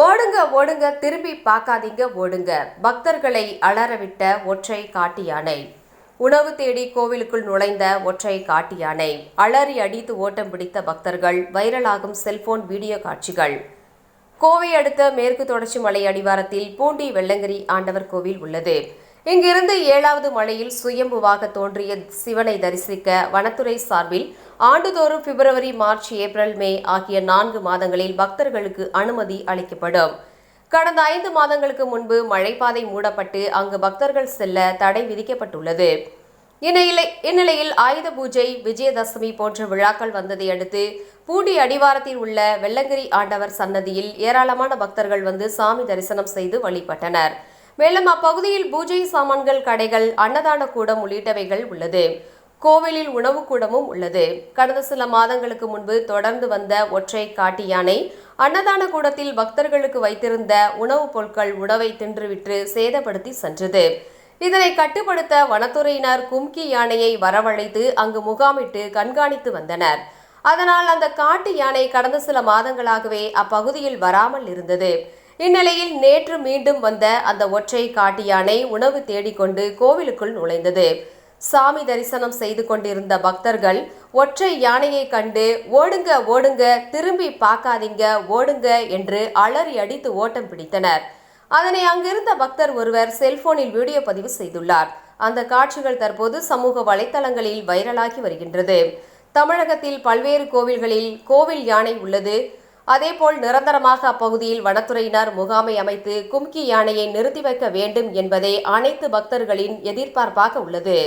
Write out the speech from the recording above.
ஓடுங்க ஓடுங்க திரும்பி பார்க்காதீங்க ஓடுங்க. பக்தர்களை அலறவிட்ட ஒற்றை காட்டு யானை. உணவு தேடி கோவிலுக்குள் நுழைந்த ஒற்றை காட்டு யானை. அலறி அடித்து ஓட்டம் பிடித்த பக்தர்கள் வைரலாகும் செல்போன் வீடியோ காட்சிகள். கோவை அடுத்த மேற்கு தொடர்ச்சி மலை அடிவாரத்தில் பூண்டி வெள்ளங்கிரி ஆண்டவர் கோவில் உள்ளது. இங்கிருந்து ஏழாவது மலையில் சுயம்புவாக தோன்றிய சிவனை தரிசிக்க வனத்துறை சார்பில் ஆண்டுதோறும் பிப்ரவரி மார்ச் ஏப்ரல் மே ஆகிய நான்கு மாதங்களில் பக்தர்களுக்கு அனுமதி அளிக்கப்படும். கடந்த ஐந்து மாதங்களுக்கு முன்பு மழைப்பாதை மூடப்பட்டு அங்கு பக்தர்கள் செல்ல தடை விதிக்கப்பட்டுள்ளது. இந்நிலை இந்நிலையில் ஆயுத பூஜை விஜயதசமி போன்ற விழாக்கள் வந்ததை அடுத்து பூண்டி அடிவாரத்தில் உள்ள வெள்ளங்கிரி ஆண்டவர் சன்னதியில் ஏராளமான பக்தர்கள் வந்து சாமி தரிசனம் செய்து வழிபட்டனர். மேலும் அப்பகுதியில் பூஜை சாமான்கள் கடைகள் அன்னதான கூடம் உள்ளிட்டவைகள் உள்ளது. கோவிலில் உணவு கூடமும் உள்ளது. கடந்த சில மாதங்களுக்கு முன்பு தொடர்ந்து வந்த ஒற்றை காட்டு யானை அன்னதான கூடத்தில் பக்தர்களுக்கு வைத்திருந்த உணவுப் பொருட்கள் உணவை தின்றுவிட்டு சேதப்படுத்தி சென்றது. இதனை கட்டுப்படுத்த வனத்துறையினர் கும்கி யானையை வரவழைத்து அங்கு முகாமிட்டு கண்காணித்து வந்தனர். அதனால் அந்த காட்டு யானை கடந்த சில மாதங்களாகவே அப்பகுதியில் வராமல் இருந்தது. இந்நிலையில் நேற்று மீண்டும் வந்த அந்த ஒற்றை காட்டு யானை உணவு தேடிக்கொண்டு கோவிலுக்குள் நுழைந்தது. சாமி தரிசனம் செய்து கொண்டிருந்த பக்தர்கள் ஒற்றை யானையை கண்டு ஓடுங்க ஓடுங்க திரும்பி பார்க்காதீங்க ஓடுங்க என்று அலறி அடித்து ஓட்டம் பிடித்தனர். அதனை அங்கிருந்த பக்தர் ஒருவர் செல்போனில் வீடியோ பதிவு செய்துள்ளார். அந்த காட்சிகள் தற்போது சமூக வலைத்தளங்களில் வைரலாகி வருகின்றது. தமிழகத்தில் பல்வேறு கோவில்களில் கோவில் யானை உள்ளது. அதேபோல் நிரந்தரமாக அப்பகுதியில் வனத்துறையினர் முகாமை அமைத்து கும்கி யானையை நிறுத்தி வைக்க வேண்டும் என்பதே அனைத்து பக்தர்களின் எதிர்பார்ப்பாக உள்ளது.